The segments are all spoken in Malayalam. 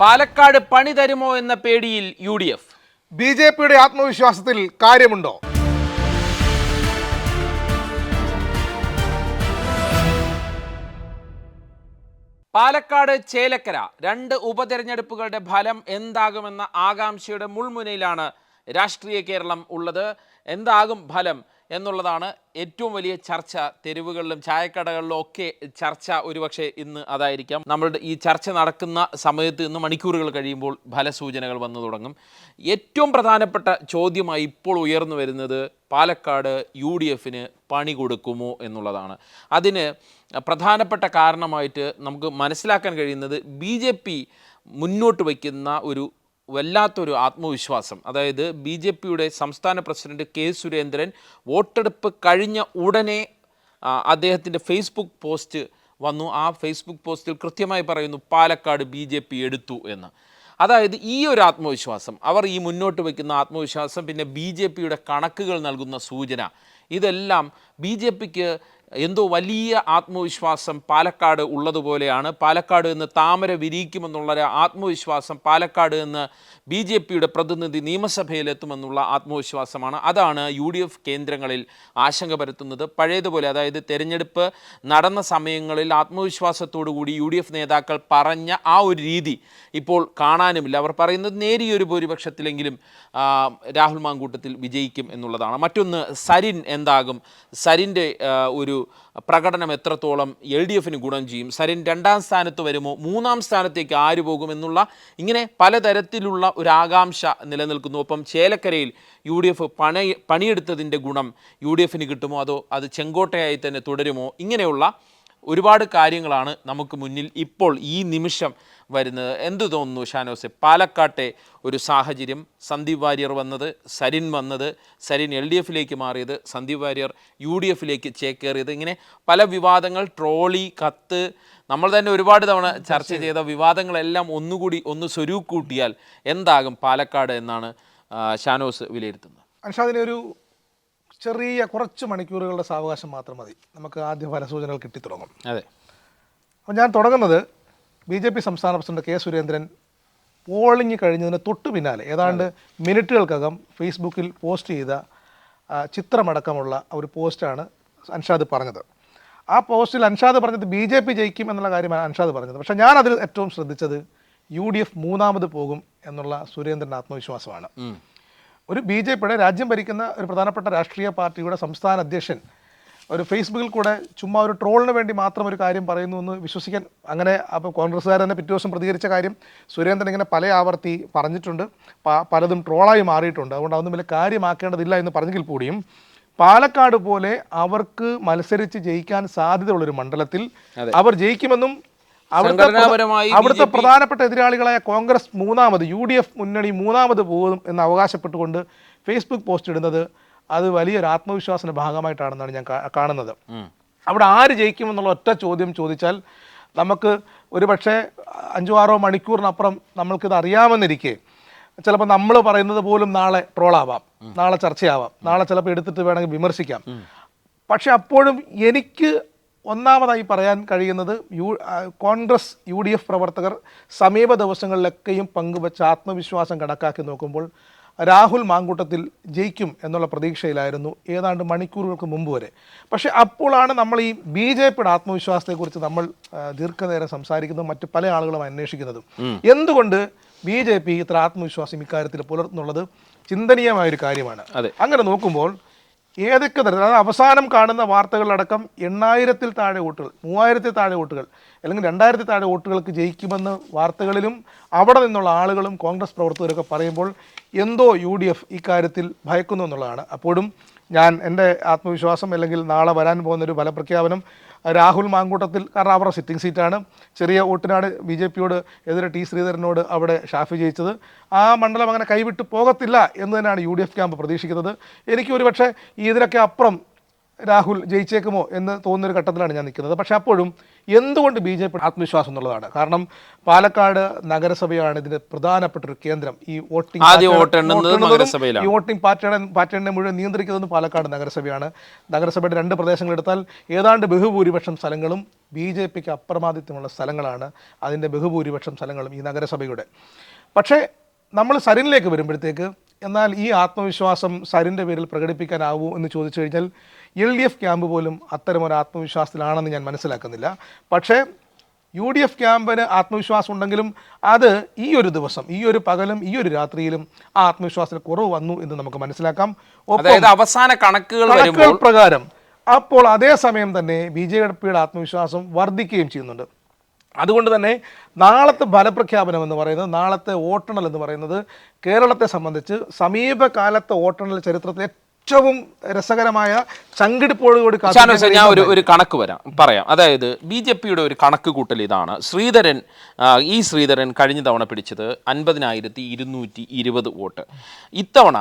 പാലക്കാട് പണി തരുമോ എന്ന പേടിയിൽ U D F B J പിയുടെ ആത്മവിശ്വാസത്തിൽ കാര്യമുണ്ടോ? പാലക്കാട് ചേലക്കര രണ്ട് ഉപതെരഞ്ഞെടുപ്പുകളുടെ ഫലം എന്താകുമെന്ന ആകാംക്ഷയുടെ മുൾമുനയിലാണ് രാഷ്ട്രീയ കേരളം ഉള്ളത്. എന്താകും ഫലം? എന്നുള്ളതാണ് ഏറ്റവും വലിയ ചർച്ച. തെരുവുകളിലും ചായക്കടകളിലും ഒക്കെ ചർച്ച ഒരുപക്ഷെ ഇന്ന് അതായിരിക്കാം. നമ്മളുടെ ഈ ചർച്ച നടക്കുന്ന സമയത്ത് ഇന്ന് മണിക്കൂറുകൾ കഴിയുമ്പോൾ ഫലസൂചനകൾ വന്നു തുടങ്ങും. ഏറ്റവും പ്രധാനപ്പെട്ട ചോദ്യമായി ഇപ്പോൾ ഉയർന്നു വരുന്നത് പാലക്കാട് യു ഡി എഫിന് പണി കൊടുക്കുമോ എന്നുള്ളതാണ്. അതിന് പ്രധാനപ്പെട്ട കാരണമായിട്ട് നമുക്ക് മനസ്സിലാക്കാൻ കഴിയുന്നത് ബി മുന്നോട്ട് വയ്ക്കുന്ന ഒരു വല്ലാത്തൊരു ആത്മവിശ്വാസം. അതായത് ബി ജെ പിയുടെ സംസ്ഥാന പ്രസിഡന്റ് കെ സുരേന്ദ്രൻ വോട്ടെടുപ്പ് കഴിഞ്ഞ ഉടനെ അദ്ദേഹത്തിന്റെ ഫേസ്ബുക്ക് പോസ്റ്റ് വന്നു. ആ ഫേസ്ബുക്ക് പോസ്റ്റിൽ കൃത്യമായി പറയുന്നു പാലക്കാട് ബി ജെ പി എടുത്തു എന്ന്. അതായത് ഈ ഒരു ആത്മവിശ്വാസം അവർ ഈ മുന്നോട്ട് വയ്ക്കുന്ന ആത്മവിശ്വാസം പിന്നെ ബി ജെ പിയുടെ കണക്കുകൾ നൽകുന്ന സൂചന ഇതെല്ലാം ബി ജെ പിക്ക് എന്തോ വലിയ ആത്മവിശ്വാസം പാലക്കാട് ഉള്ളതുപോലെയാണ്. പാലക്കാട് നിന്ന് താമര വിരിയിക്കുമെന്നുള്ള ആത്മവിശ്വാസം പാലക്കാട് നിന്ന് ബി ജെ പിയുടെ പ്രതിനിധി നിയമസഭയിലെത്തുമെന്നുള്ള ആത്മവിശ്വാസമാണ്. അതാണ് യു ഡി എഫ് കേന്ദ്രങ്ങളിൽ ആശങ്ക പരത്തുന്നത്. പഴയതുപോലെ അതായത് തെരഞ്ഞെടുപ്പ് നടന്ന സമയങ്ങളിൽ ആത്മവിശ്വാസത്തോടു കൂടി യു ഡി എഫ് നേതാക്കൾ പറഞ്ഞ ആ ഒരു രീതി ഇപ്പോൾ കാണാനുമില്ല. അവർ പറയുന്നത് നേരിയൊരു ഭൂരിപക്ഷത്തിലെങ്കിലും രാഹുൽ മാങ്കൂട്ടത്തിൽ വിജയിക്കും എന്നുള്ളതാണ്. മറ്റൊന്ന് സരിൻ എന്താകും? സരിന്റെ ഒരു പ്രകടനം എത്രത്തോളം എൽ ഡി എഫിന് ഗുണം ചെയ്യും? സരിൻ രണ്ടാം സ്ഥാനത്ത് വരുമോ? മൂന്നാം സ്ഥാനത്തേക്ക് ആര് പോകുമെന്നുള്ള ഇങ്ങനെ പലതരത്തിലുള്ള ഒരു ആകാംക്ഷ നിലനിൽക്കുന്നു. ഒപ്പം ചേലക്കരയിൽ യു ഡി എഫ് പണി പണിയെടുത്തതിന്റെ ഗുണം യു ഡി എഫിന് കിട്ടുമോ? അതോ അത് ചെങ്കോട്ടയായി തന്നെ തുടരുമോ? ഇങ്ങനെയുള്ള ഒരുപാട് കാര്യങ്ങളാണ് നമുക്ക് മുന്നിൽ ഇപ്പോൾ ഈ നിമിഷം വരുന്നത്. എന്ത് തോന്നുന്നു ഷാനോസ് പാലക്കാട്ടെ ഒരു സാഹചര്യം. സന്ദീപ് വാര്യർ വന്നത് സരിൻ വന്നത് സരിൻ എൽ ഡി എഫിലേക്ക് മാറിയത് സന്ദീപ് വാര്യർ യു ഡി എഫിലേക്ക് ചേക്കേറിയത്. ഇങ്ങനെ പല വിവാദങ്ങൾ ട്രോളി കത്ത് നമ്മൾ തന്നെ ഒരുപാട് തവണ ചർച്ച ചെയ്ത വിവാദങ്ങളെല്ലാം ഒന്നുകൂടി ഒന്ന് സ്വരൂക്കൂട്ടിയാൽ എന്താകും പാലക്കാട് എന്നാണ് ഷാനോസ് വിലയിരുത്തുന്നത്? അൻഷാദിന് ഒരു ചെറിയ കുറച്ച് മണിക്കൂറുകളുടെ സാവകാശം മാത്രം മതി. നമുക്ക് ആദ്യ ഫലസൂചനകൾ കിട്ടിത്തുടങ്ങും. അതെ. അപ്പം ഞാൻ തുടങ്ങുന്നത് ബി ജെ പി സംസ്ഥാന പ്രസിഡന്റ് കെ സുരേന്ദ്രൻ പോളിംഗ് കഴിഞ്ഞതിന് തൊട്ടു പിന്നാലെ ഏതാണ്ട് മിനിറ്റുകൾക്കകം ഫേസ്ബുക്കിൽ പോസ്റ്റ് ചെയ്ത ചിത്രമടക്കമുള്ള ഒരു പോസ്റ്റാണ് അൻഷാദ് പറഞ്ഞത്. ആ പോസ്റ്റിൽ അൻഷാദ് പറഞ്ഞത് ബി ജെ പി ജയിക്കും എന്നുള്ള കാര്യമാണ് അൻഷാദ് പറഞ്ഞത്. പക്ഷേ ഞാൻ അതിൽ ഏറ്റവും ശ്രദ്ധിച്ചത് യു ഡി എഫ് മൂന്നാമത് പോകും എന്നുള്ള സുരേന്ദ്രൻ ആത്മവിശ്വാസമാണ്. ഒരു ബി ജെ പിയുടെ രാജ്യം ഭരിക്കുന്ന ഒരു പ്രധാനപ്പെട്ട രാഷ്ട്രീയ പാർട്ടിയുടെ സംസ്ഥാന അധ്യക്ഷൻ ഒരു ഫേസ്ബുക്കിൽ കൂടെ ചുമ്മാ ഒരു ട്രോളിന് വേണ്ടി മാത്രം ഒരു കാര്യം പറയുന്നു എന്ന് വിശ്വസിക്കാൻ അങ്ങനെ അപ്പോൾ കോൺഗ്രസ്സുകാർ തന്നെ പിറ്റേ ദിവസം പ്രതികരിച്ച കാര്യം സുരേന്ദ്രൻ ഇങ്ങനെ പല ആവർത്തി പറഞ്ഞിട്ടുണ്ട്. പലതും ട്രോളായി മാറിയിട്ടുണ്ട്. അതുകൊണ്ട് അതൊന്നും വലിയ കാര്യമാക്കേണ്ടതില്ല എന്ന് പറഞ്ഞെങ്കിൽ കൂടിയും പാലക്കാട് പോലെ അവർക്ക് മത്സരിച്ച് ജയിക്കാൻ സാധ്യതയുള്ളൊരു മണ്ഡലത്തിൽ അവർ ജയിക്കുമെന്നും അവിടുത്തെ പ്രധാനപ്പെട്ട എതിരാളികളായ കോൺഗ്രസ് മൂന്നാമത് യു ഡി എഫ് മുന്നണി മൂന്നാമത് പോകും എന്ന് അവകാശപ്പെട്ടുകൊണ്ട് ഫേസ്ബുക്ക് പോസ്റ്റ് ഇടുന്നത് അത് വലിയൊരു ആത്മവിശ്വാസത്തിന്റെ ഭാഗമായിട്ടാണെന്നാണ് ഞാൻ കാണുന്നത്. അവിടെ ആര് ജയിക്കുമെന്നുള്ള ഒറ്റ ചോദ്യം ചോദിച്ചാൽ നമുക്ക് ഒരു പക്ഷേ അഞ്ചോ ആറോ മണിക്കൂറിനപ്പുറം നമ്മൾക്കിത് അറിയാമെന്നിരിക്കെ ചിലപ്പോൾ നമ്മൾ പറയുന്നത് പോലും നാളെ ട്രോളാവാം നാളെ ചർച്ചയാവാം നാളെ ചിലപ്പോൾ എടുത്തിട്ട് വേണമെങ്കിൽ വിമർശിക്കാം. പക്ഷെ അപ്പോഴും എനിക്ക് ഒന്നാമതായി പറയാൻ കഴിയുന്നത് U Congress U D F പ്രവർത്തകർ സമീപ ദിവസങ്ങളിലൊക്കെയും പങ്കുവച്ച ആത്മവിശ്വാസം കണക്കാക്കി നോക്കുമ്പോൾ രാഹുൽ മാങ്കൂട്ടത്തിൽ ജയിക്കും എന്നുള്ള പ്രതീക്ഷയിലായിരുന്നു ഏതാണ്ട് മണിക്കൂറുകൾക്ക് മുമ്പ് വരെ. പക്ഷേ അപ്പോഴാണ് നമ്മൾ ഈ ബി ജെ പിയുടെ ആത്മവിശ്വാസത്തെക്കുറിച്ച് നമ്മൾ ദീർഘനേരം സംസാരിക്കുന്നതും മറ്റ് പല ആളുകളും അന്വേഷിക്കുന്നതും. എന്തുകൊണ്ട് ബി ജെ പി ഇത്ര ആത്മവിശ്വാസം ഇക്കാര്യത്തിൽ പുലർത്തുന്നുള്ളത് ചിന്തനീയമായ ഒരു കാര്യമാണ് അതെ. അങ്ങനെ നോക്കുമ്പോൾ ഏതൊക്കെ തരത്തിൽ അതായത് അവസാനം കാണുന്ന വാർത്തകളടക്കം എണ്ണായിരത്തിൽ താഴെ വോട്ടുകൾ മൂവായിരത്തിൽ താഴെ വോട്ടുകൾ അല്ലെങ്കിൽ രണ്ടായിരത്തിൽ താഴെ വോട്ടുകൾക്ക് ജയിക്കുമെന്ന് വാർത്തകളിലും അവിടെ നിന്നുള്ള ആളുകളും കോൺഗ്രസ് പ്രവർത്തകരൊക്കെ പറയുമ്പോൾ എന്തോ യു ഡി എഫ് ഇക്കാര്യത്തിൽ ഭയക്കുന്നു എന്നുള്ളതാണ് അപ്പോഴും ഞാൻ എന്റെ ആത്മവിശ്വാസം അല്ലെങ്കിൽ നാളെ വരാൻ പോകുന്ന ഒരു ഫലപ്രഖ്യാപനം രാഹുൽ മാങ്കൂട്ടത്തിൽ കാരണം അവരുടെ സിറ്റിംഗ് സീറ്റാണ് ചെറിയ വോട്ടിനാണ് ബി ജെ പിയോട് എതിരെ ടി ശ്രീധരനോട് അവിടെ ഷാഫി ജയിച്ചത്. ആ മണ്ഡലം അങ്ങനെ കൈവിട്ട് പോകത്തില്ല എന്ന് തന്നെയാണ് യു ഡി എഫ് ക്യാമ്പ് പ്രതീക്ഷിക്കുന്നത്. എനിക്ക് ഒരുപക്ഷെ ഇതിനൊക്കെ അപ്പുറം രാഹുൽ ജയിച്ചേക്കുമോ എന്ന് തോന്നുന്നൊരു ഘട്ടത്തിലാണ് ഞാൻ നിൽക്കുന്നത്. പക്ഷേ അപ്പോഴും എന്തുകൊണ്ട് ബി ജെ പി ആത്മവിശ്വാസം എന്നുള്ളതാണ്. കാരണം പാലക്കാട് നഗരസഭയാണ് ഇതിന്റെ പ്രധാനപ്പെട്ട ഒരു കേന്ദ്രം. ഈ വോട്ടിംഗ്. ഈ വോട്ടിംഗ് പാറ്റേൺ പാറ്റേണിനെ മുഴുവൻ നിയന്ത്രിക്കുന്നത് പാലക്കാട് നഗരസഭയാണ്. നഗരസഭയുടെ രണ്ട് പ്രദേശങ്ങൾ എടുത്താൽ ഏതാണ്ട് ബഹുഭൂരിപക്ഷം സ്ഥലങ്ങളും ബി ജെ പിക്ക് അപ്രമാദിത്വമുള്ള സ്ഥലങ്ങളാണ് അതിന്റെ ബഹുഭൂരിപക്ഷം സ്ഥലങ്ങളും ഈ നഗരസഭയുടെ. പക്ഷേ നമ്മൾ സരിനിലേക്ക് വരുമ്പോഴത്തേക്ക് എന്നാൽ ഈ ആത്മവിശ്വാസം സരിന്റെ പേരിൽ പ്രകടിപ്പിക്കാനാവൂ എന്ന് ചോദിച്ചു കഴിഞ്ഞാൽ എൽ ഡി എഫ് ക്യാമ്പ് പോലും അത്തരമൊരു ആത്മവിശ്വാസത്തിലാണെന്ന് ഞാൻ മനസ്സിലാക്കുന്നില്ല. പക്ഷേ യു ഡി എഫ് ക്യാമ്പിന് ആത്മവിശ്വാസം ഉണ്ടെങ്കിലും അത് ഈ ഒരു ദിവസം ഈ ഒരു പകലും ഈ ഒരു രാത്രിയിലും ആ ആത്മവിശ്വാസത്തിന് കുറവ് വന്നു എന്ന് നമുക്ക് മനസ്സിലാക്കാം. അവസാന കണക്കുകൾ പ്രകാരം അപ്പോൾ അതേസമയം തന്നെ ബി ജെ പിയുടെ ആത്മവിശ്വാസം വർദ്ധിക്കുകയും ചെയ്യുന്നുണ്ട്. അതുകൊണ്ട് തന്നെ നാളത്തെ ഫലപ്രഖ്യാപനം എന്ന് പറയുന്നത് നാളത്തെ വോട്ടെണ്ണൽ എന്ന് പറയുന്നത് കേരളത്തെ സംബന്ധിച്ച് സമീപകാലത്തെ വോട്ടെണ്ണൽ ചരിത്രത്തിലെ ഏറ്റവും രസകരമായ ചങ്കിടിപ്പോടുകൂടി ഷാനോസ് ഞാൻ ഒരു ഒരു കണക്ക് വരാം പറയാം. അതായത് ബി ജെ പിയുടെ ഒരു കണക്ക് കൂട്ടൽ ഇതാണ്. ശ്രീധരൻ ഈ ശ്രീധരൻ കഴിഞ്ഞ തവണ പിടിച്ചത് അൻപതിനായിരത്തി ഇരുന്നൂറ്റി ഇരുപത് വോട്ട്. ഇത്തവണ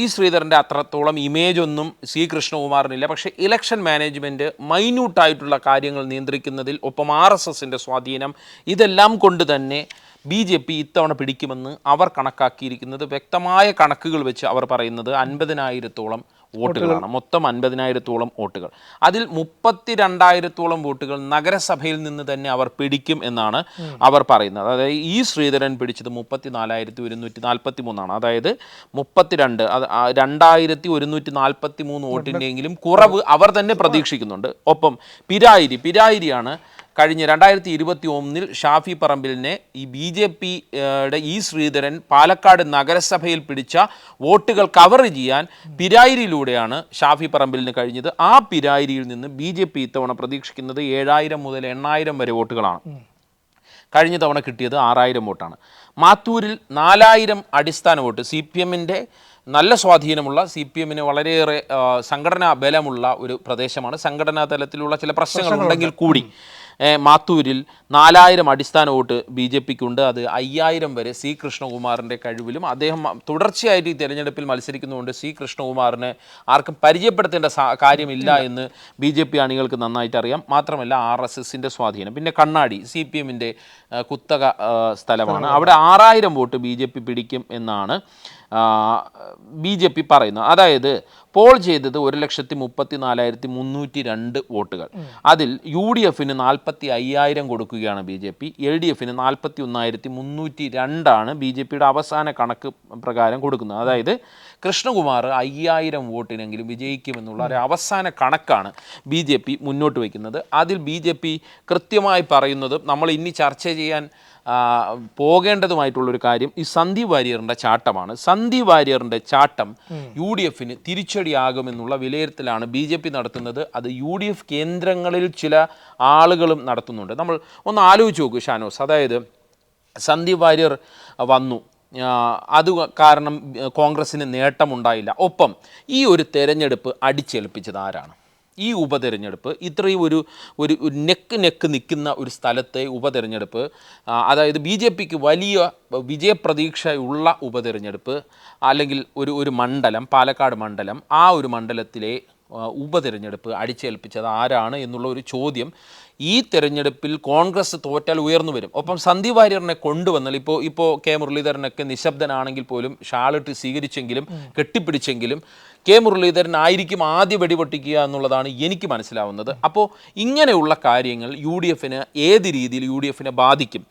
ഈ ശ്രീധരന്റെ അത്രത്തോളം ഇമേജ് ഒന്നും സി കൃഷ്ണകുമാറിനില്ല പക്ഷേ ഇലക്ഷൻ മാനേജ്മെന്റ് മൈന്യൂട്ടായിട്ടുള്ള കാര്യങ്ങൾ നിയന്ത്രിക്കുന്നതിൽ ഒപ്പം ആർ എസ് എസിന്റെ സ്വാധീനം ഇതെല്ലാം കൊണ്ട് തന്നെ ബി ജെ പി ഇത്തവണ പിടിക്കുമെന്ന് അവർ കണക്കാക്കിയിരിക്കുന്നത് വ്യക്തമായ കണക്കുകൾ വെച്ച് അവർ പറയുന്നത് അൻപതിനായിരത്തോളം വോട്ടുകളാണ്. മൊത്തം അൻപതിനായിരത്തോളം വോട്ടുകൾ. അതിൽ മുപ്പത്തി രണ്ടായിരത്തോളം വോട്ടുകൾ നഗരസഭയിൽ നിന്ന് തന്നെ അവർ പിടിക്കും എന്നാണ് അവർ പറയുന്നത്. അതായത് ഈ ശ്രീധരൻ പിടിച്ചത് മുപ്പത്തി നാലായിരത്തി ഒരുന്നൂറ്റി നാൽപ്പത്തി മൂന്നാണ് അതായത് മുപ്പത്തിരണ്ട് രണ്ടായിരത്തി ഒരുന്നൂറ്റി നാൽപ്പത്തി മൂന്ന് വോട്ടിന്റെയെങ്കിലും കുറവ് അവർ തന്നെ പ്രതീക്ഷിക്കുന്നുണ്ട്. ഒപ്പം പിരായിരി പിരായിരിയാണ് കഴിഞ്ഞ രണ്ടായിരത്തി ഇരുപത്തി ഒന്നിൽ ഷാഫി പറമ്പിലിനെ ഈ ബി ജെ പിയുടെ ഇ ശ്രീധരൻ പാലക്കാട് നഗരസഭയിൽ പിടിച്ച വോട്ടുകൾ കവർ ചെയ്യാൻ പിരായിരിയിലൂടെയാണ് ഷാഫി പറമ്പിലിന് കഴിഞ്ഞത്. ആ പിരായിരിയിൽ നിന്ന് ബി ജെ പി ഇത്തവണ പ്രതീക്ഷിക്കുന്നത് ഏഴായിരം മുതൽ എണ്ണായിരം വരെ വോട്ടുകളാണ്. കഴിഞ്ഞ തവണ കിട്ടിയത് ആറായിരം വോട്ടാണ്. മാത്തൂരിൽ നാലായിരം അടിസ്ഥാന വോട്ട്. സി പി എമ്മിന്റെ നല്ല സ്വാധീനമുള്ള സി പി എമ്മിന് വളരെയേറെ സംഘടനാ ബലമുള്ള ഒരു പ്രദേശമാണ്. സംഘടനാ തലത്തിലുള്ള ചില പ്രശ്നങ്ങളുണ്ടെങ്കിൽ കൂടി മാത്തൂരിൽ നാലായിരം അടിസ്ഥാന വോട്ട് ബി ജെ പിക്കുണ്ട്. അത് അയ്യായിരം വരെ സി കൃഷ്ണകുമാറിന്റെ കഴിവിലും അദ്ദേഹം തുടർച്ചയായിട്ട് ഈ തെരഞ്ഞെടുപ്പിൽ മത്സരിക്കുന്നതുകൊണ്ട് സി കൃഷ്ണകുമാറിനെ ആർക്കും പരിചയപ്പെടുത്തേണ്ട സാ- കാര്യമില്ല എന്ന് ബി ജെ പി അണികൾക്ക് നന്നായിട്ട് അറിയാം മാത്രമല്ല ആർ എസ് എസിന്റെ സ്വാധീനം. പിന്നെ കണ്ണാടി സി പി എമ്മിന്റെ കുത്തക സ്ഥലമാണ്. അവിടെ ആറായിരം വോട്ട് ബി ജെ പി പിടിക്കും എന്നാണ് ബി ജെ പി പറയുന്നത് അതായത് പോൾ ചെയ്തത് ഒരു ലക്ഷത്തി മുപ്പത്തി നാലായിരത്തി മുന്നൂറ്റി രണ്ട് വോട്ടുകൾ അതിൽ യു ഡി എഫിന് നാൽപ്പത്തി അയ്യായിരം കൊടുക്കുകയാണ് B J P. L D എഫിന് നാൽപ്പത്തി ഒന്നായിരത്തി മുന്നൂറ്റി രണ്ടാണ് ബി ജെ പിയുടെ അവസാന കണക്ക് പ്രകാരം കൊടുക്കുന്നത്. അതായത് കൃഷ്ണകുമാർ അയ്യായിരം വോട്ടിനെങ്കിലും വിജയിക്കുമെന്നുള്ള ഒരു അവസാന കണക്കാണ് ബി ജെ പി മുന്നോട്ട് വയ്ക്കുന്നത്. അതിൽ ബി ജെ പി കൃത്യമായി പറയുന്നത് നമ്മൾ ഇനി ചർച്ച ചെയ്യാൻ പോകേണ്ടതുമായിട്ടുള്ളൊരു കാര്യം ഈ സന്ദീപ് വാര്യറിന്റെ ചാട്ടമാണ്. സന്ദീപ് വാര്യറിന്റെ ചാട്ടം യു ഡി എഫിന് തിരിച്ചടിയാകുമെന്നുള്ള വിലയിരുത്തലാണ് ബി ജെ പി നടത്തുന്നത്. അത് യു ഡി എഫ് കേന്ദ്രങ്ങളിൽ ചില ആളുകളും നടത്തുന്നുണ്ട്. നമ്മൾ ഒന്ന് ആലോചിച്ച് നോക്കൂ ഷാനോസ്. അതായത് സന്ദീപ് വാര്യർ വന്നു. അത് കാരണം കോൺഗ്രസിന് നേട്ടമുണ്ടായില്ല. ഒപ്പം ഈ ഒരു തെരഞ്ഞെടുപ്പ് അടിച്ചേൽപ്പിച്ചത് ആരാണ്? ഈ ഉപതെരഞ്ഞെടുപ്പ് ഇത്രയും ഒരു ഒരു നെക്ക് നെക്ക് നിൽക്കുന്ന ഒരു സ്ഥലത്തെ ഉപതെരഞ്ഞെടുപ്പ് അതായത് ബി ജെ പിക്ക് വലിയ വിജയപ്രതീക്ഷയുള്ള ഉപതെരഞ്ഞെടുപ്പ് അല്ലെങ്കിൽ ഒരു ഒരു മണ്ഡലം പാലക്കാട് മണ്ഡലം ആ ഒരു മണ്ഡലത്തിലെ ഉപതെരഞ്ഞെടുപ്പ് അടിച്ചേൽപ്പിച്ചത് ആരാണ് എന്നുള്ള ഒരു ചോദ്യം ഈ തെരഞ്ഞെടുപ്പിൽ കോൺഗ്രസ് തോറ്റാൽ ഉയർന്നു വരും. ഒപ്പം സന്ദീപ് വാര്യറിനെ കൊണ്ടുവന്നാൽ ഇപ്പോൾ ഇപ്പോൾ കെ മുരളീധരനൊക്കെ നിശബ്ദനാണെങ്കിൽ പോലും ഷാളിട്ട് സ്വീകരിച്ചെങ്കിലും കെട്ടിപ്പിടിച്ചെങ്കിലും കെ മുരളീധരൻ ആയിരിക്കും ആദ്യ വെടിപൊട്ടിക്കുക എന്നുള്ളതാണ് എനിക്ക് മനസ്സിലാവുന്നത്. അപ്പോൾ ഇങ്ങനെയുള്ള കാര്യങ്ങൾ യു ഡി എഫിന് ഏത് രീതിയിൽ യു ഡി എഫിനെ ബാധിക്കും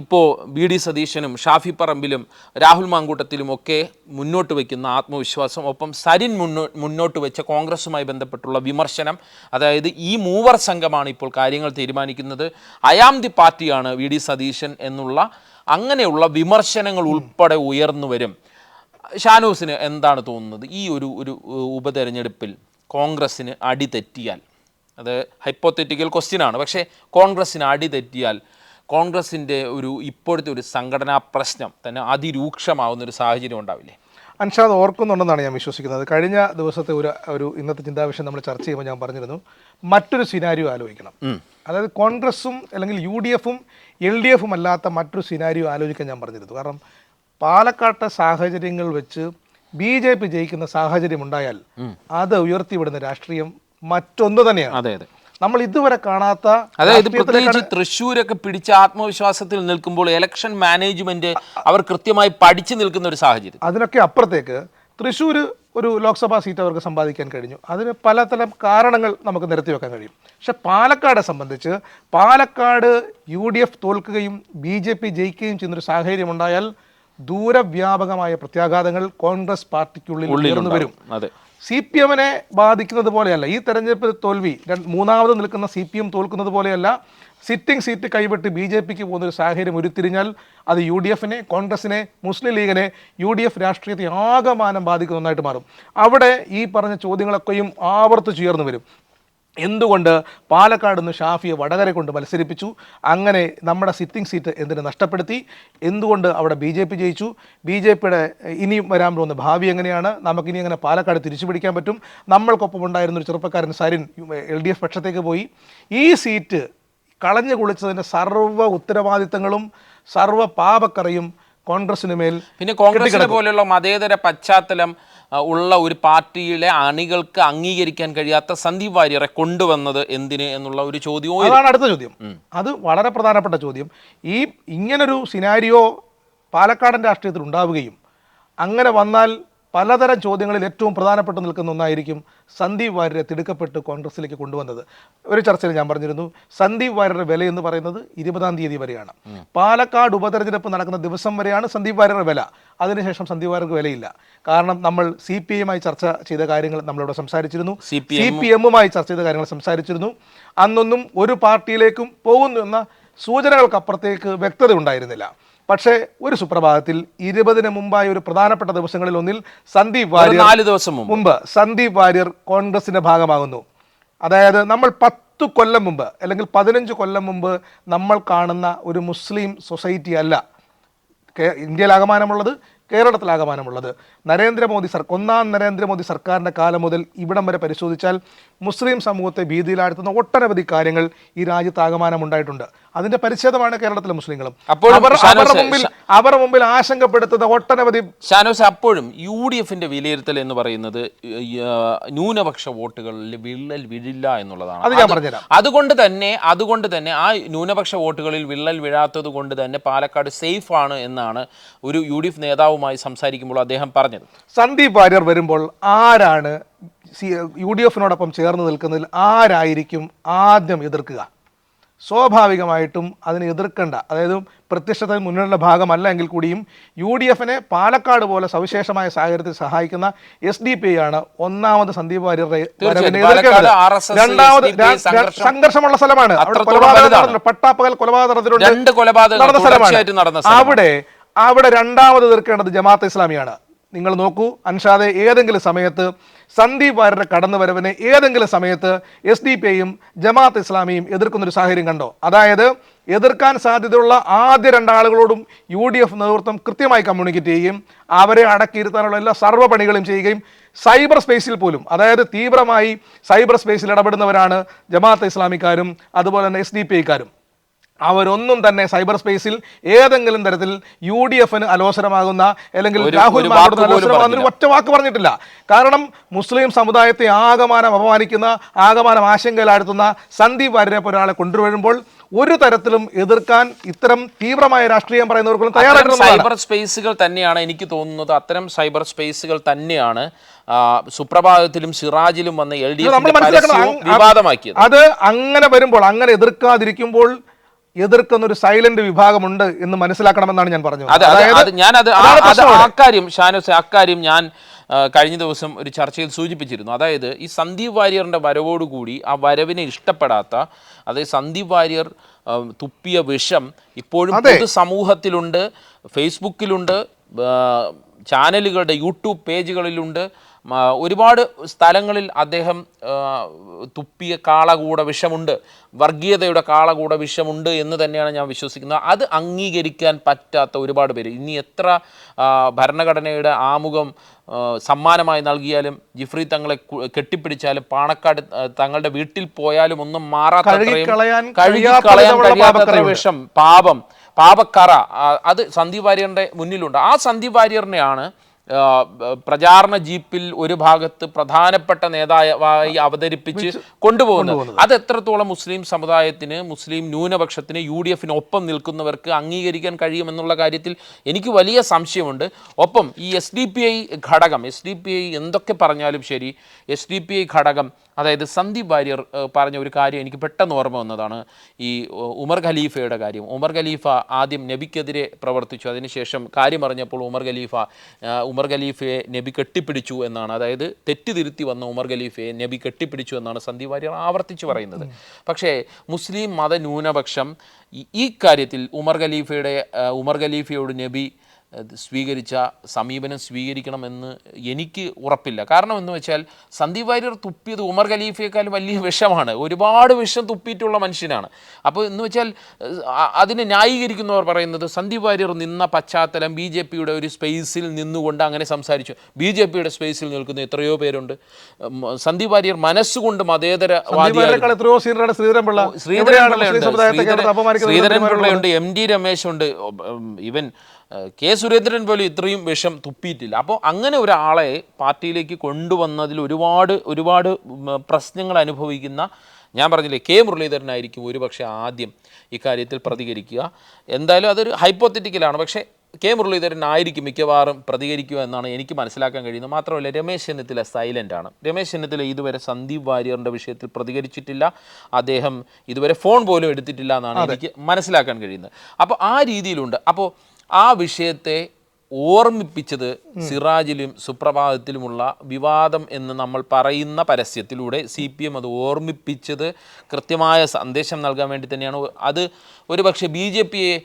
ഇപ്പോൾ ബി ഡി സതീശനും ഷാഫി പറമ്പിലും രാഹുൽ മാങ്കൂട്ടത്തിലും ഒക്കെ മുന്നോട്ട് വയ്ക്കുന്ന ആത്മവിശ്വാസം ഒപ്പം സരിൻ മുന്നോ മുന്നോട്ട് വെച്ച കോൺഗ്രസുമായി ബന്ധപ്പെട്ടുള്ള വിമർശനം അതായത് ഈ മൂവർ സംഘമാണ് ഇപ്പോൾ കാര്യങ്ങൾ തീരുമാനിക്കുന്നത്. അയാം ദി പാർട്ടിയാണ് വി ഡി സതീശൻ എന്നുള്ള അങ്ങനെയുള്ള വിമർശനങ്ങൾ ഉൾപ്പെടെ ഉയർന്നു വരും. ഷാനൂസിന് എന്താണ് തോന്നുന്നത്? ഈ ഒരു ഒരു ഉപതെരഞ്ഞെടുപ്പിൽ കോൺഗ്രസ്സിന് അടി തെറ്റിയാൽ അത് ഹൈപ്പോത്തറ്റിക്കൽ ക്വസ്റ്റ്യൻ ആണ് പക്ഷേ കോൺഗ്രസ്സിന് അടി തെറ്റിയാൽ കോൺഗ്രസിന്റെ ഒരു ഇപ്പോഴത്തെ ഒരു സംഘടനാ പ്രശ്നം തന്നെ അതിരൂക്ഷമാവുന്ന ഒരു സാഹചര്യം ഉണ്ടാവില്ലേ? അൻഷാദ് ഓർക്കുന്നുണ്ടെന്നാണ് ഞാൻ വിശ്വസിക്കുന്നത്. കഴിഞ്ഞ ദിവസത്തെ ഒരു ഒരു ഇന്നത്തെ ചിന്താവിഷയം നമ്മൾ ചർച്ച ചെയ്യുമ്പോൾ ഞാൻ പറഞ്ഞിരുന്നു. മറ്റൊരു സിനാരിയോ ആലോചിക്കണം. അതായത് കോൺഗ്രസും അല്ലെങ്കിൽ യു ഡി എഫും എൽ ഡി എഫും അല്ലാത്ത മറ്റൊരു സിനാരിയോ ആലോചിക്കാൻ ഞാൻ പറഞ്ഞിരുന്നു. കാരണം പാലക്കാട്ടെ സാഹചര്യങ്ങൾ വെച്ച് ബി ജെ പി ജയിക്കുന്ന സാഹചര്യം ഉണ്ടായാൽ അത് ഉയർത്തിവിടുന്ന രാഷ്ട്രീയം മറ്റൊന്ന് തന്നെയാണ്. അതെ അതെ. നമ്മൾ ഇതുവരെ കാണാത്ത അതായത് പ്രത്യേകിച്ച് തൃശ്ശൂരൊക്കെ പിടിച്ച ആത്മവിശ്വാസത്തിൽ നിൽക്കുമ്പോൾ ഇലക്ഷൻ മാനേജ്മെന്റ് അവർ കൃത്യമായി പഠിച്ചു നിൽക്കുന്ന ഒരു സാഹചര്യം. അതിനൊക്കെ അപ്പുറത്തേക്ക് തൃശ്ശൂർ ഒരു ലോക്സഭാ സീറ്റ് അവർക്ക് സമ്പാദിക്കാൻ കഴിഞ്ഞു. അതിന് പലതരം കാരണങ്ങൾ നമുക്ക് നിരത്തി വെക്കാൻ കഴിയും. പക്ഷെ പാലക്കാടെ സംബന്ധിച്ച് പാലക്കാട് യു ഡി എഫ് തോൽക്കുകയും ബി ജെ പി ജയിക്കുകയും ചെയ്യുന്നൊരു സാഹചര്യം ഉണ്ടായാൽ ദൂരവ്യാപകമായ പ്രത്യാഘാതങ്ങൾ കോൺഗ്രസ് പാർട്ടിക്കുള്ളിൽ ഉയർന്നു വരും. അതെ. സി പി എമ്മിനെ ബാധിക്കുന്നത് പോലെയല്ല. ഈ തെരഞ്ഞെടുപ്പ് തോൽവി മൂന്നാമത് നിൽക്കുന്ന സി പി എം തോൽക്കുന്നത് പോലെയല്ല. സിറ്റിംഗ് സീറ്റ് കൈവിട്ട് ബി ജെ പിക്ക് പോകുന്ന ഒരു സാഹചര്യം ഉരുത്തിരിഞ്ഞാൽ അത് യു ഡി എഫിനെ കോൺഗ്രസിനെ മുസ്ലിം ലീഗിനെ യു ഡി എഫ് രാഷ്ട്രീയത്തെ ആകമാനം ബാധിക്കുന്ന ഒന്നായിട്ട് മാറും. അവിടെ ഈ പറഞ്ഞ ചോദ്യങ്ങളൊക്കെയും ആവർത്തിച്ചുയർന്നു വരും. എന്തുകൊണ്ട് പാലക്കാട് നിന്ന് ഷാഫിയെ വടകര കൊണ്ട് മത്സരിപ്പിച്ചു? അങ്ങനെ നമ്മുടെ സിറ്റിംഗ് സീറ്റ് എന്തിനു നഷ്ടപ്പെടുത്തി? എന്തുകൊണ്ട് അവിടെ ബി ജെ പി ജയിച്ചു? ബി ജെ പിയുടെ ഇനിയും വരാൻ പോകുന്ന ഭാവി എങ്ങനെയാണ്? നമുക്കിനി അങ്ങനെ പാലക്കാട് തിരിച്ചു പിടിക്കാൻ പറ്റും. നമ്മൾക്കൊപ്പം ഉണ്ടായിരുന്ന ഒരു ചെറുപ്പക്കാരൻ സരിൻ എൽ ഡി എഫ് പക്ഷത്തേക്ക് പോയി. ഈ സീറ്റ് കളഞ്ഞു കുളിച്ചതിന്റെ സർവ ഉത്തരവാദിത്തങ്ങളും സർവ പാപക്കറയും കോൺഗ്രസിന് മേൽ പിന്നെ കോൺഗ്രസിനെ പോലെയുള്ള മതേതര പശ്ചാത്തലം ഉള്ള ഒരു പാർട്ടിയിലെ അണികൾക്ക് അംഗീകരിക്കാൻ കഴിയാത്ത സന്ദീപ് വാര്യരെ കൊണ്ടുവന്നത് എന്തിന് എന്നുള്ള ഒരു ചോദ്യവും. അതാണ് അടുത്ത ചോദ്യം. അത് വളരെ പ്രധാനപ്പെട്ട ചോദ്യം. ഈ ഇങ്ങനൊരു സിനാരിയോ പാലക്കാടൻ രാഷ്ട്രീയത്തിൽ ഉണ്ടാവുകയും അങ്ങനെ വന്നാൽ പലതരം ചോദ്യങ്ങളിൽ ഏറ്റവും പ്രധാനപ്പെട്ട് നിൽക്കുന്ന ഒന്നായിരിക്കും സന്ദീപ് വാര്യരെ തിടുക്കപ്പെട്ട് കോൺഗ്രസിലേക്ക് കൊണ്ടുവന്നത്. ഒരു ചർച്ചയിൽ ഞാൻ പറഞ്ഞിരുന്നു സന്ദീപ് വാര്യരുടെ വില എന്ന് പറയുന്നത് ഇരുപതാം തീയതി വരെയാണ്. പാലക്കാട് ഉപതെരഞ്ഞെടുപ്പ് നടക്കുന്ന ദിവസം വരെയാണ് സന്ദീപ് വാര്യരുടെ വില. അതിനുശേഷം സന്ദീപ് വാര്യർക്ക് വിലയില്ല. കാരണം നമ്മൾ സി പി എമ്മായി ചർച്ച ചെയ്ത കാര്യങ്ങൾ നമ്മളിവിടെ സംസാരിച്ചിരുന്നു. സി പി എമ്മുമായി ചർച്ച ചെയ്ത കാര്യങ്ങൾ സംസാരിച്ചിരുന്നു. അന്നൊന്നും ഒരു പാർട്ടിയിലേക്കും പോകുന്നു എന്ന സൂചനകൾക്കപ്പുറത്തേക്ക് വ്യക്തത ഉണ്ടായിരുന്നില്ല. പക്ഷേ ഒരു സുപ്രഭാതത്തിൽ ഇരുപതിന് മുമ്പായ ഒരു പ്രധാനപ്പെട്ട ദിവസങ്ങളിൽ ഒന്നിൽ സന്ദീപ് വാര്യർ നാല് ദിവസം മുമ്പ്. സന്ദീപ് വാര്യർ കോൺഗ്രസിന്റെ ഭാഗമാകുന്നു. അതായത് നമ്മൾ പത്ത് കൊല്ലം മുമ്പ് അല്ലെങ്കിൽ പതിനഞ്ച് കൊല്ലം മുമ്പ് നമ്മൾ കാണുന്ന ഒരു മുസ്ലിം സൊസൈറ്റി അല്ല. ഇന്ത്യയിലാകമാനമുള്ളത് കേരളത്തിലാകമാനമുള്ളത്. നരേന്ദ്രമോദി സർ ഒന്നാം നരേന്ദ്രമോദി സർക്കാരിന്റെ കാലം മുതൽ ഇവിടം വരെ പരിശോധിച്ചാൽ മുസ്ലിം സമൂഹത്തെ ഭീതിയിലാഴ്ത്തുന്ന ഒട്ടനവധി കാര്യങ്ങൾ ഈ രാജ്യത്ത് ആകമാനം ഉണ്ടായിട്ടുണ്ട് അതിന്റെ പരിച്ഛേദമാണ് കേരളത്തിലെ മുസ്ലിങ്ങളും. അപ്പോൾ അവർ അവരുടെ മുമ്പിൽ അവരുടെ മുമ്പിൽ ആശങ്കപ്പെടുത്തുന്ന ഒട്ടനവധി ഷാനോസ് അപ്പോഴും യു ഡി എഫിന്റെ വിലയിരുത്തൽ എന്ന് പറയുന്നത് ന്യൂനപക്ഷ വോട്ടുകളിൽ വിള്ളൽ വീഴില്ല എന്നുള്ളതാണ്. അത് ഞാൻ പറഞ്ഞുതരാം. അതുകൊണ്ട് തന്നെ അതുകൊണ്ട് തന്നെ ആ ന്യൂനപക്ഷ വോട്ടുകളിൽ വിള്ളൽ വീഴാത്തത് കൊണ്ട് തന്നെ പാലക്കാട് സേഫ് ആണ് എന്നാണ് ഒരു യു ഡി എഫ് നേതാവുമായി സംസാരിക്കുമ്പോൾ അദ്ദേഹം പറഞ്ഞത്? സന്ദീപ് വാര്യർ വരുമ്പോൾ ആരാണ് യു ഡി എഫിനോടൊപ്പം ചേർന്ന് നിൽക്കുന്നതിൽ ആരായിരിക്കും ആദ്യം എതിർക്കുക? സ്വാഭാവികമായിട്ടും അതിനെ എതിർക്കേണ്ട. അതായത് പ്രത്യക്ഷത മുന്നണിയുടെ ഭാഗമല്ല എങ്കിൽ കൂടിയും യു ഡി എഫിനെ പാലക്കാട് പോലെ സവിശേഷമായ സാഹചര്യത്തിൽ സഹായിക്കുന്ന എസ് ഡി പി ആണ് ഒന്നാമത് സന്ദീപ് വാര്യരുടെ. രണ്ടാമത് സംഘർഷമുള്ള സ്ഥലമാണ്. അവിടെ കൊലപാതകം. പട്ടാപ്പകൽ കൊലപാതകം രണ്ട് കൊലപാതകങ്ങൾ നടന്ന സ്ഥലമാണ്. അവിടെ അവിടെ രണ്ടാമത് തീർക്കേണ്ടത് ജമാഅത്ത് ഇസ്ലാമിയാണ്. നിങ്ങൾ നോക്കൂ അൻഷാദെ ഏതെങ്കിലും സമയത്ത് സന്ദീപ് വാര്യരുടെ കടന്നുവരവിനെ ഏതെങ്കിലും സമയത്ത് എസ് ഡി പി ഐയും ജമാഅത്ത് ഇസ്ലാമിയും എതിർക്കുന്നൊരു സാഹചര്യം കണ്ടോ? അതായത് എതിർക്കാൻ സാധ്യതയുള്ള ആദ്യ രണ്ടാളുകളോടും യു ഡി എഫ് നേതൃത്വം കൃത്യമായി കമ്മ്യൂണിക്കേറ്റ് ചെയ്യുകയും അവരെ അടക്കിയിരുത്താനുള്ള എല്ലാ സർവ പണികളും ചെയ്യുകയും സൈബർ സ്പേസിൽ പോലും അതായത് തീവ്രമായി സൈബർ സ്പേസിൽ ഇടപെടുന്നവരാണ് ജമാഅത്ത് ഇസ്ലാമിക്കാരും അതുപോലെ തന്നെ എസ് ഡി പി ഐക്കാരും അവരൊന്നും തന്നെ സൈബർ സ്പേസിൽ ഏതെങ്കിലും തരത്തിൽ യു ഡി എഫിന് അലോസരമാകുന്ന അല്ലെങ്കിൽ രാഹുൽ അലോസരമാകുന്ന ഒരു ഒറ്റ വാക്ക് പറഞ്ഞിട്ടില്ല. കാരണം മുസ്ലിം സമുദായത്തെ ആകമാനം അപമാനിക്കുന്ന ആകമാനം ആശങ്കയിലാഴ്ത്തുന്ന സന്ദീപ് വാര്യരെ ഒരാളെ കൊണ്ടുവരുമ്പോൾ ഒരു തരത്തിലും എതിർക്കാൻ ഇത്തരം തീവ്രമായ രാഷ്ട്രീയം പറയുന്നവർക്കൊന്നും സൈബർ സ്പേസുകൾ തന്നെയാണ് എനിക്ക് തോന്നുന്നത്. അത്തരം സൈബർ സ്പേസുകൾ തന്നെയാണ് സുപ്രഭാതത്തിലും സിറാജിലും വന്ന എൽ ഡി വിവാദമാക്കിയത്. അത് അങ്ങനെ വരുമ്പോൾ അങ്ങനെ എതിർക്കാതിരിക്കുമ്പോൾ എതിർക്കുന്ന ഒരു സൈലന്റ് വിഭാഗമുണ്ട് എന്ന് മനസ്സിലാക്കണമെന്നാണ് ഞാൻ പറഞ്ഞത് അതെ അതെ. അക്കാര്യം ഷാനോസ് അക്കാര്യം ഞാൻ കഴിഞ്ഞ ദിവസം ഒരു ചർച്ചയിൽ സൂചിപ്പിച്ചിരുന്നു അതായത് ഈ സന്ദീപ് വാര്യറിന്റെ വരവോടുകൂടി ആ വരവിനെ ഇഷ്ടപ്പെടാത്ത അതായത് സന്ദീപ് വാര്യർ തുപ്പിയ വിഷം ഇപ്പോഴും അതെ. പൊതു സമൂഹത്തിലുണ്ട് ഫേസ്ബുക്കിലുണ്ട് ചാനലുകളുടെ യൂട്യൂബ് പേജുകളിലുണ്ട് ഒരുപാട് സ്ഥലങ്ങളിൽ അദ്ദേഹം തുപ്പിയ കാളകൂട വിഷമുണ്ട്. വർഗീയതയുടെ കാളകൂട വിഷമുണ്ട് എന്ന് തന്നെയാണ് ഞാൻ വിശ്വസിക്കുന്നത്. അത് അംഗീകരിക്കാൻ പറ്റാത്ത ഒരുപാട് പേര്. ഇനി എത്ര ഭരണഘടനയുടെ ആമുഖം സമ്മാനമായി നൽകിയാലും ജിഫ്രി തങ്ങളെ കെട്ടിപ്പിടിച്ചാലും പാണക്കാട് തങ്ങളുടെ വീട്ടിൽ പോയാലും ഒന്നും മാറാത്ത കഴുകിക്കളയാൻ കഴിയാത്ത. വിഷം പാപം പാപക്കറ അത് സന്ദീപ് വാര്യറിന്റെ മുന്നിലുണ്ട്. ആ സന്ദീപ് വാര്യറിനെയാണ് പ്രചാരണ ജീപ്പിൽ ഒരു ഭാഗത്ത് പ്രധാനപ്പെട്ട നേതാവായി അവതരിപ്പിച്ച് കൊണ്ടുപോകുന്നത്. അത് എത്രത്തോളം മുസ്ലിം സമുദായത്തിന് മുസ്ലിം ന്യൂനപക്ഷത്തിന് യു ഡി എഫിന് ഒപ്പം നിൽക്കുന്നവർക്ക് അംഗീകരിക്കാൻ കഴിയുമെന്നുള്ള കാര്യത്തിൽ എനിക്ക് വലിയ സംശയമുണ്ട്. ഒപ്പം ഈ എസ് ഡി പി ഐ ഘടകം എസ് ഡി പി ഐ എന്തൊക്കെ പറഞ്ഞാലും ശരി എസ് ഡി പി ഐ ഘടകം അതായത് സന്ദീപ് വാര്യർ പറഞ്ഞ ഒരു കാര്യം എനിക്ക് പെട്ടെന്ന് ഓർമ്മ വന്നതാണ്. ഈ ഉമർ ഖലീഫയുടെ കാര്യം. ഉമർ ഖലീഫ ആദ്യം നബിക്കെതിരെ പ്രവർത്തിച്ചു. അതിനുശേഷം കാര്യം അറിഞ്ഞപ്പോൾ ഉമർ ഖലീഫ ഉമർ ഖലീഫയെ നബി കെട്ടിപ്പിടിച്ചു എന്നാണ്. അതായത് തെറ്റിതിരുത്തി വന്ന ഉമർ ഖലീഫയെ നബി കെട്ടിപ്പിടിച്ചു എന്നാണ് സന്ദീപ് വാര്യർ ആവർത്തിച്ച് പറയുന്നത്. പക്ഷേ മുസ്ലിം മത ന്യൂനപക്ഷം ഈ- കാര്യത്തിൽ ഉമർ ഖലീഫയുടെ ഉമർ ഖലീഫയോട് നബി സ്വീകരിച്ച സമീപനം സ്വീകരിക്കണമെന്ന് എനിക്ക് ഉറപ്പില്ല. കാരണം എന്ന് വെച്ചാൽ സന്ദീപ് വാര്യർ തുപ്പിയത് ഉമർ ഖലീഫയെക്കാളും വലിയ വിഷമാണ്. ഒരുപാട് വിഷം തുപ്പിയിട്ടുള്ള മനുഷ്യനാണ്. അപ്പോൾ എന്ന് വെച്ചാൽ അതിനെ ന്യായീകരിക്കുന്നവർ പറയുന്നത് സന്ദീപ് വാര്യർ നിന്ന പശ്ചാത്തലം ബി ജെ പിയുടെ ഒരു സ്പേസിൽ നിന്നുകൊണ്ട് അങ്ങനെ സംസാരിച്ചു. ബി ജെ പിയുടെ സ്പേസിൽ നിൽക്കുന്ന എത്രയോ പേരുണ്ട്. സന്ദീപ് വാര്യർ മനസ്സുകൊണ്ട് മതേതര ശ്രീധരൻ ശ്രീധരൻപിള്ളയുണ്ട് എം ഡി രമേശുണ്ട് ഇവൻ കെ സുരേന്ദ്രൻ പോലും ഇത്രയും വിഷം തുപ്പിയിട്ടില്ല. അപ്പോൾ അങ്ങനെ ഒരാളെ പാർട്ടിയിലേക്ക് കൊണ്ടുവന്നതിൽ ഒരുപാട് ഒരുപാട് പ്രശ്നങ്ങൾ അനുഭവിക്കുന്ന ഞാൻ പറഞ്ഞില്ലേ കെ മുരളീധരനായിരിക്കും ഒരുപക്ഷെ ആദ്യം ഇക്കാര്യത്തിൽ പ്രതികരിക്കുക. എന്തായാലും അതൊരു ഹൈപ്പോത്തറ്റിക്കലാണ് പക്ഷേ കെ മുരളീധരൻ ആയിരിക്കും മിക്കവാറും പ്രതികരിക്കുക എന്നാണ് എനിക്ക് മനസ്സിലാക്കാൻ കഴിയുന്നത്. മാത്രമല്ല രമേശ് ചെന്നിത്തല സൈലന്റ് ആണ്. രമേശ് ചെന്നിത്തല ഇതുവരെ സന്ദീപ് വാര്യറിന്റെ വിഷയത്തിൽ പ്രതികരിച്ചിട്ടില്ല. അദ്ദേഹം ഇതുവരെ ഫോൺ പോലും എടുത്തിട്ടില്ല എന്നാണ് എനിക്ക് മനസ്സിലാക്കാൻ കഴിയുന്നത്. അപ്പോൾ ആ രീതിയിലുണ്ട്. അപ്പോൾ ആ വിഷയത്തെ ഓർമ്മിപ്പിച്ചത് സിറാജിലും സുപ്രഭാതത്തിലുമുള്ള വിവാദം എന്ന് നമ്മൾ പറയുന്ന പരസ്യത്തിലൂടെ സി പി എം അത് ഓർമ്മിപ്പിച്ചത് കൃത്യമായ സന്ദേശം നൽകാൻ വേണ്ടി തന്നെയാണ്. അത് ഒരുപക്ഷെ ബി ജെ പിയെ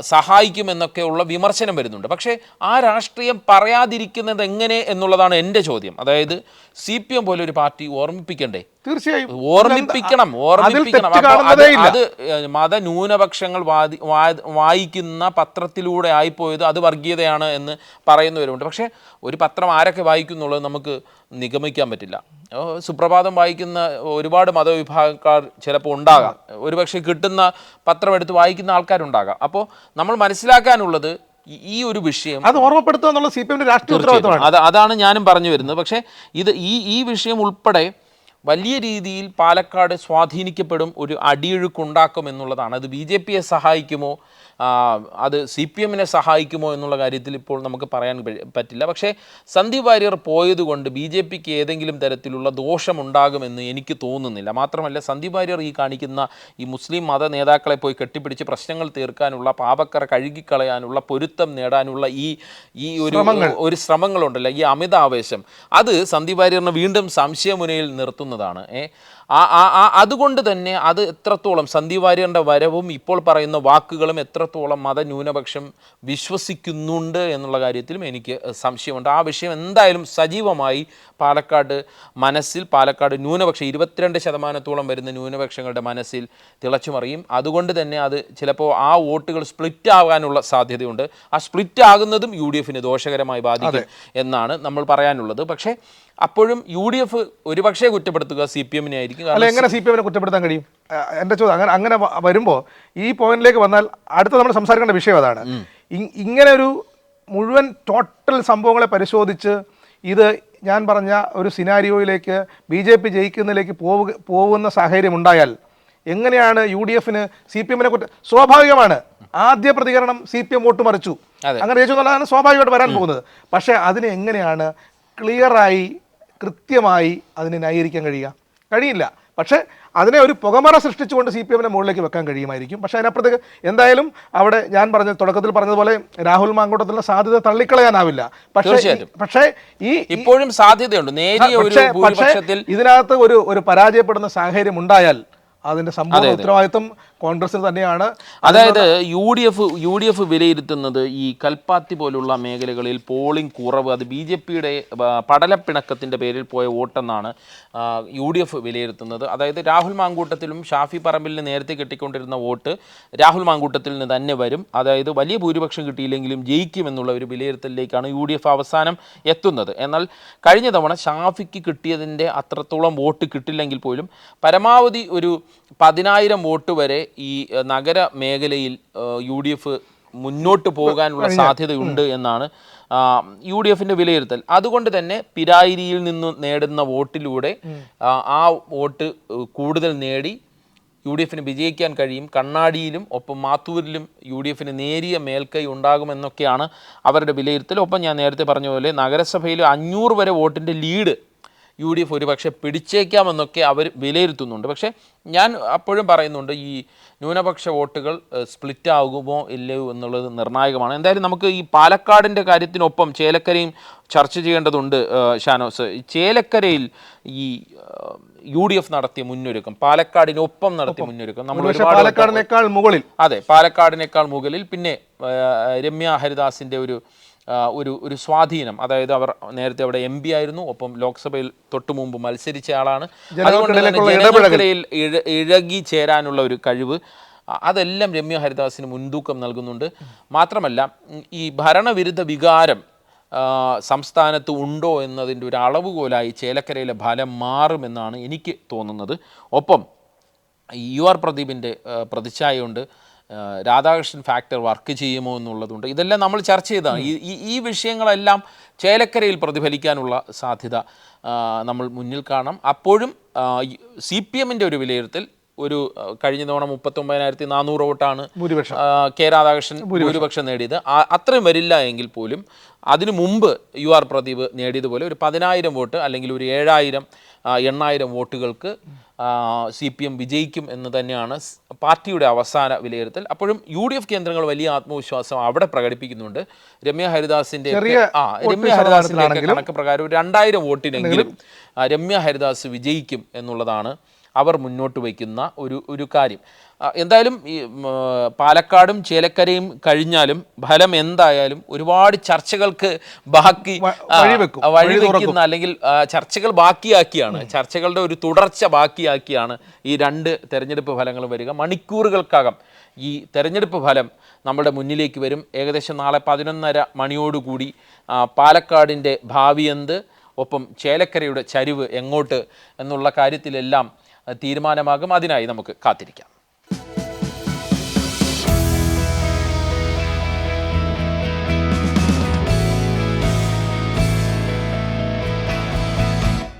സഹായിക്കുമെന്നൊക്കെയുള്ള വിമർശനം വരുന്നുണ്ട്. പക്ഷേ ആ രാഷ്ട്രീയം പറയാതിരിക്കുന്നത് എങ്ങനെ എന്നുള്ളതാണ് എന്റെ ചോദ്യം. അതായത് സി പി എം പോലെ ഒരു പാർട്ടി ഓർമ്മിപ്പിക്കണ്ടേ? തീർച്ചയായും. ഓർമ്മിപ്പിക്കണം ഓർമ്മിപ്പിക്കണം. അത്. അത് വാദി വാ- വായിക്കുന്ന പത്രത്തിലൂടെ ആയിപ്പോയത് അത് വർഗീയതയാണ് എന്ന് പറയുന്നവരുണ്ട് പക്ഷേ ഒരു പത്രം ആരൊക്കെ വായിക്കുന്നുള്ളത് നമുക്ക് നിഗമിക്കാൻ പറ്റില്ല. സുപ്രഭാതം വായിക്കുന്ന ഒരുപാട് മതവിഭാഗക്കാർ ചിലപ്പോൾ ഉണ്ടാകാം. ഒരുപക്ഷെ കിട്ടുന്ന പത്രം എടുത്ത് വായിക്കുന്ന ആൾക്കാരുണ്ടാകാം. അപ്പോൾ നമ്മൾ മനസ്സിലാക്കാനുള്ളത് ഈ- ഒരു വിഷയം അത് ഓർമ്മപ്പെടുത്തുക എന്നുള്ള സി പി എമ്മിന്റെ രാഷ്ട്രീയ ഉത്തരവാദിത്തമാണ്. അത് അതാണ് ഞാനും പറഞ്ഞു വരുന്നത്. പക്ഷേ ഇത് ഈ ഈ വിഷയം ഉൾപ്പെടെ വലിയ രീതിയിൽ പാലക്കാട് സ്വാധീനിക്കപ്പെടും ഒരു അടിയൊഴുക്കുണ്ടാക്കും എന്നുള്ളതാണ്. അത് ബി ജെ പിയെ സഹായിക്കുമോ? അത് സി പി എമ്മിനെ സഹായിക്കുമോ എന്നുള്ള കാര്യത്തിൽ ഇപ്പോൾ നമുക്ക് പറയാൻ പറ്റില്ല. പക്ഷേ സന്ദീപ് വാര്യർ പോയതുകൊണ്ട് ബി ജെ പിക്ക് ഏതെങ്കിലും തരത്തിലുള്ള ദോഷമുണ്ടാകുമെന്ന് എനിക്ക് തോന്നുന്നില്ല. മാത്രമല്ല സന്ദീപ് വാര്യർ ഈ കാണിക്കുന്ന ഈ മുസ്ലിം മത നേതാക്കളെ പോയി കെട്ടിപ്പിടിച്ച് പ്രശ്നങ്ങൾ തീർക്കാനുള്ള പാപക്കറ കഴുകിക്കളയാനുള്ള പൊരുത്തം നേടാനുള്ള ഈ ഈ ഒരു ഒരു ശ്രമങ്ങളുണ്ടല്ലോ? ഈ അമിതാവേശം. അത് സന്ദീപ് വാര്യറിനെ വീണ്ടും സംശയമുനയിൽ നിർത്തുന്നതാണ്. ഏ ആ ആ അതുകൊണ്ട് തന്നെ അത് എത്രത്തോളം സന്ദീപ് വാര്യറിന്റെ വരവും ഇപ്പോൾ പറയുന്ന വാക്കുകളും എത്രത്തോളം മതന്യൂനപക്ഷം വിശ്വസിക്കുന്നുണ്ട് എന്നുള്ള കാര്യത്തിലും എനിക്ക് സംശയമുണ്ട്. ആ വിഷയം എന്തായാലും സജീവമായി പാലക്കാട് മനസ്സിൽ പാലക്കാട് ന്യൂനപക്ഷം ഇരുപത്തിരണ്ട് ശതമാനത്തോളം വരുന്ന ന്യൂനപക്ഷങ്ങളുടെ മനസ്സിൽ തിളച്ചുമറിയും. അതുകൊണ്ട് തന്നെ അത് ചിലപ്പോൾ ആ വോട്ടുകൾ സ്പ്ലിറ്റ് ആകാനുള്ള സാധ്യതയുണ്ട്. ആ സ്പ്ലിറ്റ് ആകുന്നതും യു ഡി എഫിന് ദോഷകരമായി ബാധിക്കും എന്നാണ് നമ്മൾ പറയാനുള്ളത്. പക്ഷേ അപ്പോഴും യു ഡി എഫ് ഒരുപക്ഷെ കുറ്റപ്പെടുത്തുക സി പി എമ്മിനെ ആയിരിക്കും. അല്ല എങ്ങനെ സി പി എമ്മിനെ കുറ്റപ്പെടുത്താൻ കഴിയും? എന്റെ എന്റെ ചോദ്യം അങ്ങനെ അങ്ങനെ വരുമ്പോൾ ഈ പോയിന്റിലേക്ക് വന്നാൽ അടുത്ത നമ്മൾ സംസാരിക്കേണ്ട വിഷയം അതാണ്. ഇങ്ങനെ ഒരു മുഴുവൻ ടോട്ടൽ സംഭവങ്ങളെ പരിശോധിച്ച് ഇത് ഞാൻ പറഞ്ഞ ഒരു സിനാരിയോയിലേക്ക് ബി ജെ പി ജയിക്കുന്നതിലേക്ക് പോവുക പോകുന്ന സാഹചര്യം ഉണ്ടായാൽ എങ്ങനെയാണ് യു ഡി എഫിന് സി പി എമ്മിനെ കുറ്റ സ്വാഭാവികമാണ്. ആദ്യ പ്രതികരണം സി പി എം വോട്ട് മറിച്ചു. അങ്ങനെ ജയിച്ചു എന്നുള്ളതാണ് സ്വാഭാവികമായിട്ട് വരാൻ പോകുന്നത്. പക്ഷേ അതിനെ എങ്ങനെയാണ് ക്ലിയറായി കൃത്യമായി അതിനെ ന്യായീകരിക്കാൻ കഴിയുക. കഴിയില്ല. പക്ഷേ അതിനെ ഒരു പുകമറ സൃഷ്ടിച്ചുകൊണ്ട് സി പി എമ്മിനെ മുകളിലേക്ക് വെക്കാൻ കഴിയുമായിരിക്കും. പക്ഷേ അതിനപ്പുറത്തേക്ക് എന്തായാലും അവിടെ ഞാൻ പറഞ്ഞ തുടക്കത്തിൽ പറഞ്ഞതുപോലെ രാഹുൽ മാങ്കോട്ടത്തിലുള്ള സാധ്യത തള്ളിക്കളയാനാവില്ല. പക്ഷേ പക്ഷേ ഈ ഇപ്പോഴും സാധ്യതയുണ്ട്. പക്ഷേ പക്ഷേ ഇതിനകത്ത് ഒരു ഒരു പരാജയപ്പെടുന്ന സാഹചര്യം ഉണ്ടായാൽ അതിന്റെ സമ്പൂർണ ഉത്തരവാദിത്വം കോൺഗ്രസിന് തന്നെയാണ്. അതായത് U D F U D F വിലയിരുത്തുന്നത് ഈ കൽപ്പാത്തി പോലുള്ള മേഖലകളിൽ പോളിംഗ് കുറവ് അത് ബി ജെ പിയുടെ പടലപ്പിണക്കത്തിന്റെ പേരിൽ പോയ വോട്ടെന്നാണ് യു ഡി എഫ് വിലയിരുത്തുന്നത്. അതായത് രാഹുൽ മാങ്കൂട്ടത്തിലും ഷാഫി പറമ്പിലിന് നേരത്തെ കിട്ടിക്കൊണ്ടിരുന്ന വോട്ട് രാഹുൽ മാങ്കൂട്ടത്തിൽ നിന്ന് തന്നെ വരും. അതായത് വലിയ ഭൂരിപക്ഷം കിട്ടിയില്ലെങ്കിലും ജയിക്കുമെന്നുള്ള ഒരു വിലയിരുത്തലിലേക്കാണ് യു ഡി എഫ് അവസാനം എത്തുന്നത്. എന്നാൽ കഴിഞ്ഞ തവണ ഷാഫിക്ക് കിട്ടിയതിന്റെ അത്രത്തോളം വോട്ട് കിട്ടില്ലെങ്കിൽ പോലും പരമാവധി ഒരു പതിനായിരം വോട്ട് വരെ ഈ നഗര മേഖലയിൽ യു ഡി എഫ് മുന്നോട്ട് പോകാനുള്ള സാധ്യതയുണ്ട് എന്നാണ് യു ഡി എഫിന്റെ വിലയിരുത്തൽ. അതുകൊണ്ട് തന്നെ പിരായിരിയിൽ നിന്ന് നേടുന്ന വോട്ടിലൂടെ ആ, വോട്ട് കൂടുതൽ നേടി യു ഡി എഫിന് വിജയിക്കാൻ കഴിയും. കണ്ണാടിയിലും ഒപ്പം മാത്തൂരിലും യു ഡി എഫിന് നേരിയ മേൽക്കൈ ഉണ്ടാകുമെന്നൊക്കെയാണ് അവരുടെ വിലയിരുത്തൽ. ഒപ്പം ഞാൻ നേരത്തെ പറഞ്ഞ പോലെ നഗരസഭയിൽ അഞ്ഞൂറ് വരെ വോട്ടിന്റെ ലീഡ് യു ഡി എഫ് ഒരുപക്ഷെ പിടിച്ചേക്കാമെന്നൊക്കെ അവർ വിലയിരുത്തുന്നുണ്ട്. പക്ഷേ ഞാൻ അപ്പോഴും പറയുന്നുണ്ട് ഈ ന്യൂനപക്ഷ വോട്ടുകൾ സ്പ്ലിറ്റ് ആകുമോ ഇല്ലയോ എന്നുള്ളത് നിർണായകമാണ്. എന്തായാലും നമുക്ക് ഈ പാലക്കാടിന്റെ കാര്യത്തിനൊപ്പം ചേലക്കരയും ചർച്ച ചെയ്യേണ്ടതുണ്ട് ഷാനോസ് ഈ ചേലക്കരയിൽ ഈ യു ഡി എഫ് നടത്തിയ മുന്നൊരുക്കം പാലക്കാടിനൊപ്പം നടത്തിയ മുന്നൊരുക്കം നമ്മൾ പാലക്കാടിനേക്കാൾ മുകളിൽ. അതെ പാലക്കാടിനേക്കാൾ മുകളിൽ. പിന്നെ രമ്യ ഹരിദാസിന്റെ ഒരു ഒരു ഒരു സ്വാധീനം. അതായത് അവർ നേരത്തെ അവിടെ എം പി ആയിരുന്നു ഒപ്പം ലോക്സഭയിൽ തൊട്ടു മുമ്പ് മത്സരിച്ച ആളാണ്. അതുകൊണ്ട് ജനങ്ങൾക്കിടയിൽ ഇഴകി ചേരാനുള്ള ഒരു കഴിവ് അതെല്ലാം രമ്യ ഹരിദാസിന് മുൻതൂക്കം നൽകുന്നുണ്ട്. മാത്രമല്ല ഈ ഭരണവിരുദ്ധ വികാരം സംസ്ഥാനത്ത് ഉണ്ടോ എന്നതിന്റെ ഒരു അളവുകോലായി ചേലക്കരയിലെ ഫലം മാറുമെന്നാണ് എനിക്ക് തോന്നുന്നത്. ഒപ്പം യു ആർ പ്രദീപിന്റെ പ്രതിച്ഛായയുണ്ട്. രാധാകൃഷ്ണൻ ഫാക്ടർ വർക്ക് ചെയ്യുമോ എന്നുള്ളതുണ്ട്. ഇതെല്ലാം നമ്മൾ ചർച്ച ചെയ്താണ് ഈ ഈ- വിഷയങ്ങളെല്ലാം ചേലക്കരയിൽ പ്രതിഫലിക്കാനുള്ള സാധ്യത നമ്മൾ മുന്നിൽ കാണാം. അപ്പോഴും സി പി എമ്മിന്റെ ഒരു വിലയിരുത്തൽ ഒരു കഴിഞ്ഞ തവണ മുപ്പത്തൊമ്പതിനായിരത്തി നാനൂറ് വോട്ടാണ് ഭൂരിപക്ഷം. കെ രാധാകൃഷ്ണൻ ഭൂരിപക്ഷം. നേടിയത്. അത്രയും വരില്ല എങ്കിൽ പോലും അതിനു മുമ്പ് യു ആർ പ്രദീപ് നേടിയതുപോലെ ഒരു പതിനായിരം വോട്ട് അല്ലെങ്കിൽ ഒരു ഏഴായിരം എണ്ണായിരം വോട്ടുകൾക്ക് സി പി എം വിജയിക്കും എന്ന് തന്നെയാണ് പാർട്ടിയുടെ അവസാന വിലയിരുത്തൽ. അപ്പോഴും യു ഡി എഫ് കേന്ദ്രങ്ങൾ വലിയ ആത്മവിശ്വാസം അവിടെ പ്രകടിപ്പിക്കുന്നുണ്ട്. രമ്യ ഹരിദാസിന്റെ ആ രമ്യ ഹരിദാസിന്റെ ശതമാനത്തിലാണെങ്കിലും കണക്ക് പ്രകാരം ഒരു രണ്ടായിരം വോട്ടിനെങ്കിലും രമ്യ ഹരിദാസ് വിജയിക്കും എന്നുള്ളതാണ് അവർ മുന്നോട്ട് വയ്ക്കുന്ന ഒരു ഒരു കാര്യം. എന്തായാലും ഈ പാലക്കാടും ചേലക്കരയും കഴിഞ്ഞാലും ഫലം എന്തായാലും ഒരുപാട് ചർച്ചകൾക്ക് ബാക്കി വഴിവെക്കുന്ന അല്ലെങ്കിൽ ചർച്ചകൾ ബാക്കിയാക്കിയാണ്. ചർച്ചകളുടെ ഒരു തുടർച്ച ബാക്കിയാക്കിയാണ് ഈ രണ്ട് തെരഞ്ഞെടുപ്പ് ഫലങ്ങൾ വരിക. മണിക്കൂറുകൾക്കകം ഈ തെരഞ്ഞെടുപ്പ് ഫലം നമ്മുടെ മുന്നിലേക്ക് വരും. ഏകദേശം നാളെ പതിനൊന്നര മണിയോടുകൂടി പാലക്കാടിന്റെ ഭാവി എന്ത്? ഒപ്പം ചേലക്കരയുടെ ചരിവ് എങ്ങോട്ട്? എന്നുള്ള കാര്യത്തിലെല്ലാം തീരുമാനമാകും. അതിനായി നമുക്ക് കാത്തിരിക്കാം.